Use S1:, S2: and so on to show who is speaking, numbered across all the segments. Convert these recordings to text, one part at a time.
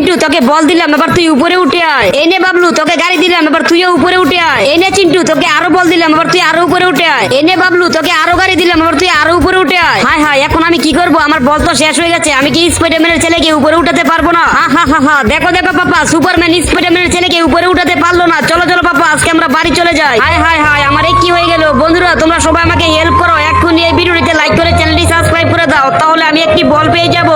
S1: চিন্টু, তোকে বল দিলাম এবার তুই উপরে উঠে আয়। এই নে বাবলু, তোকে গাড়ি দিলাম এবার তুইও উপরে উঠে আয়। এই নে চিন্টু, তোকে আরও বল দিলাম এবার তুই আরও উপরে উঠে আয়। এই নে বাবলু, তোকে আরও গাড়ি দিলাম এবার তুই আরও উপরে উঠে আয়। হায় হায়, এখন আমি কি করব? আমার বল তো শেষ হয়ে গেছে, আমি কি স্পাইডারম্যানের ছেলেকে উপরে উঠাতে পারব না? হা হা হা দেখো দেখো, পাপা, সুপারম্যান স্পাইডারম্যানের ছেলেকে উপরে উঠাতে পারল না। চলো চলো, পাপা, আজকে আমরা বাড়ি চলে যাই। হায় হায় হায়, আমার কি হয়ে গেল? বন্ধুরা, তোমরা সবাই আমাকে হেল্প করো। এক্ষুনি এই ভিডিওটিতে লাইক করে চ্যানেলটি সাবস্ক্রাইব করে দাও, তাহলে আমি একটি বল পেয়ে যাব।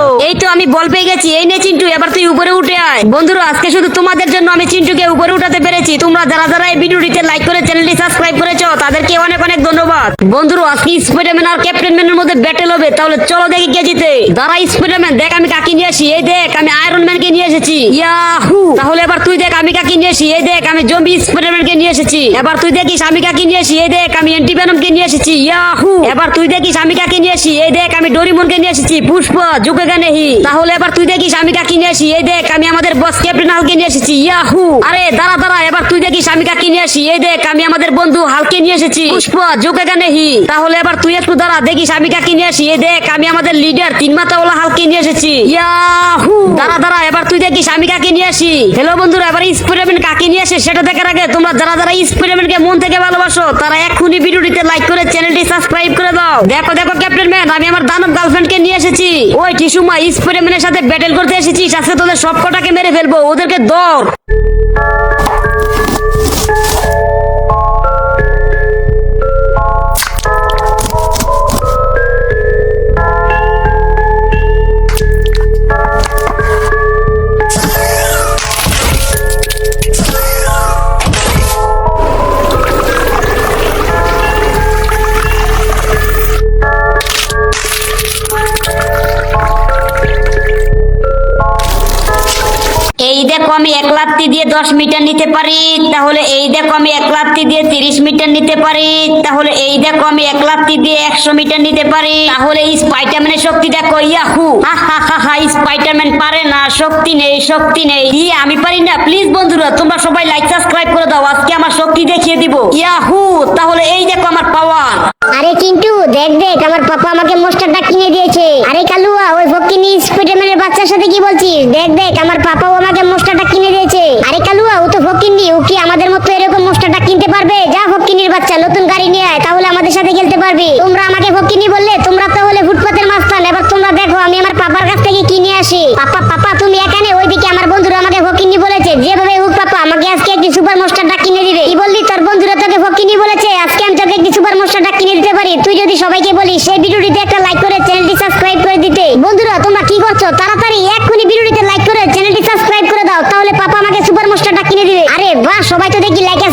S1: তো আমি বল পেয়ে গেছি। এই নে চিন্টু, এবার তুই উপরে উঠে আয়। বন্ধুরা, আজকে শুধু তোমাদের জন্য আমি চিন্টুকে উপরে উঠাতে পেরেছি। তোমরা যারা যারা এই ভিডিওটিতে লাইক করে চ্যানেলটি সাবস্ক্রাইব করেছ তাদেরকে অনেক অনেক ধন্যবাদ। বন্ধুরা, আজকে স্পাইডারম্যান আর ক্যাপ্টেন মধ্যে ব্যাটেল হবে, তাহলে চলো দেখি কে জিতে। দাঁড়া স্পাইডারম্যান দেখ আমি কাকে নিয়ে আসি। এই দেখ, আমি আয়রন ম্যানকে নিয়ে এসেছি। ইয়াহু তাহলে এবার তুই দেখ আমি কাকে নিয়ে এসেছি এই দেখ, আমি জম্বি স্পাইডারম্যানকে নিয়ে এসেছি। এবার তুই দেখিস আমি কাকে নিয়ে এসেছি এই দেখ, আমি অ্যান্টিভেনমকে নিয়ে এসেছি। ইয়াহু এবার তুই দেখিস আমি কাকে নিয়ে এসেছি এই দেখ, আমি ডোরিমনকে নিয়ে এসেছি। পুষ্প যুগে গানে হি তাহলে এবার তুই দেখিস আমি কাকে নিয়ে এসেছি এই দেখ, আমি আমাদের বস ক্যাপ্টেন হালকে নিয়ে এসেছি। ইয়াহু আরে, দাঁড়া দাঁড়া, এবার তুই দেখিস আমি কাকে নিয়ে আসি। এই দেখ, আমি আমাদের বন্ধু হালকে নিয়ে এসেছি। পুষ্প যুগে গানে তাহলে এবার তুই একটু দাঁড়া দেখিস আমি কাকে নিয়ে আসি। এই দেখ আমি আমাদের লিডার তিন মাথাওয়ালা হালকে নিয়ে এসেছি। ইয়াহু! দাঁড়া দাঁড়া এবার তুই দেখিস আমি কাকে নিয়ে আসি। হ্যালো বন্ধুরা এবার স্পাইডারম্যান কাকে নিয়ে আসে সেটা দেখার আগে তোমরা যারা যারা স্পাইডারম্যানকে মন থেকে ভালোবাসো তারা এক্ষুনি ভিডিওটিতে লাইক করে চ্যানেলটি সাবস্ক্রাইব করে দাও। দেখো দেখো ক্যাপ্টেন ম্যান আমি আমার দানব গার্লফ্রেন্ডকে নিয়ে এসেছি। ওই টিসুমা স্পাইডারম্যানের সাথে ব্যাটেল করতে এসেছিস আজকে তোদের সব কটাকে মেরে ফেলব ওদেরকে দর এই দেখো আমি এক লাত্তি দিয়ে দশ মিটার নিতে পারি, তাহলে এই দেখো আমি এক লাত্তি দিয়ে তিরিশ মিটার নিতে পারি, তাহলে এই দেখো আমি এক লাত্তি দিয়ে একশো মিটার নিতে পারি। তাহলে স্পাইডারম্যানের শক্তি দেখো, ইয়াহু! হা হা স্পাইডারম্যান পারে না, শক্তি নেই শক্তি নেই। ই আমি পারি না, প্লিজ বন্ধুরা, তোমরা সবাই লাইক সাবস্ক্রাইব করে দাও, আজকে আমার শক্তি দেখিয়ে দিব। ইয়াহু! তাহলে এই দেখো আমার পাওয়ার
S2: আরে চিন্টু দেখ দেখ, আমার পাপা আমাকে মোস্টারটা কিনে দিয়েছে। আরে কালুয়া, ওই ফকিনি বাচ্চার সাথে কি বলছিস? দেখ দেখ, আমার পাপাও আমাকে মোস্টারটা কিনে দিয়েছে। আরে কালুয়া, ও তো ফকিনি ও কি আমাদের মতো এরকম মোস্টারটা কিনতে পারবে? যা ফকিনির বাচ্চা, নতুন গাড়ি নিয়ে আয়, তাহলে আমাদের সাথে খেলতে পারবি। তোমরা আমাকে ফকিনি বললে, তোমরা তাহলে ফুটপাতের মাস্তান এবার তোমরা দেখো, আমি আমার পাপার কাছ থেকে কিনে আসি। পাপা পাপা, তুমি এখানে? ওইদিকে আমার বন্ধুরা আমাকে ফকিনি বলেছে, যেভাবে হোক পাপা, আমাকে আজকে একটি সুপার মোস্টারটা কিনে দিবে। কি বললি? তোর বন্ধুরা তোকে ফকিনি বলেছে, আজকে আমি তোকে একটি সুপার মোস্টারটা কিনে দিতে পারি। তুই যদি সবাইকে বলিস, সেই ভিডিওটিতে একটা লাইক করে চ্যানেলটি সাবস্ক্রাইব করে দিতে। বন্ধুরা, তোমরা কি করছ? তাড়াতাড়ি এক্ষুনি ভিডিওটিতে লাইক করে চ্যানেলটি সাবস্ক্রাইব করে দাও তাহলে পাপা আমাকে সুপার মোস্টারটা কিনে দিবে আরে বাহ সবাই তো দেখি লাইক আর